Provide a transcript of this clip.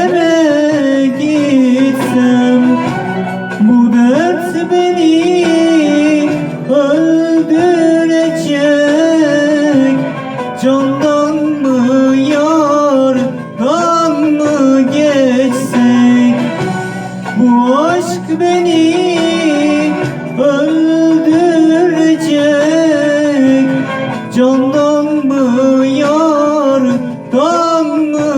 nereye gitsem Bu dert beni öldürecek. Candan mı yardan mı geçsek? Bu aşk beni öldürecek. Candan mı yardan mı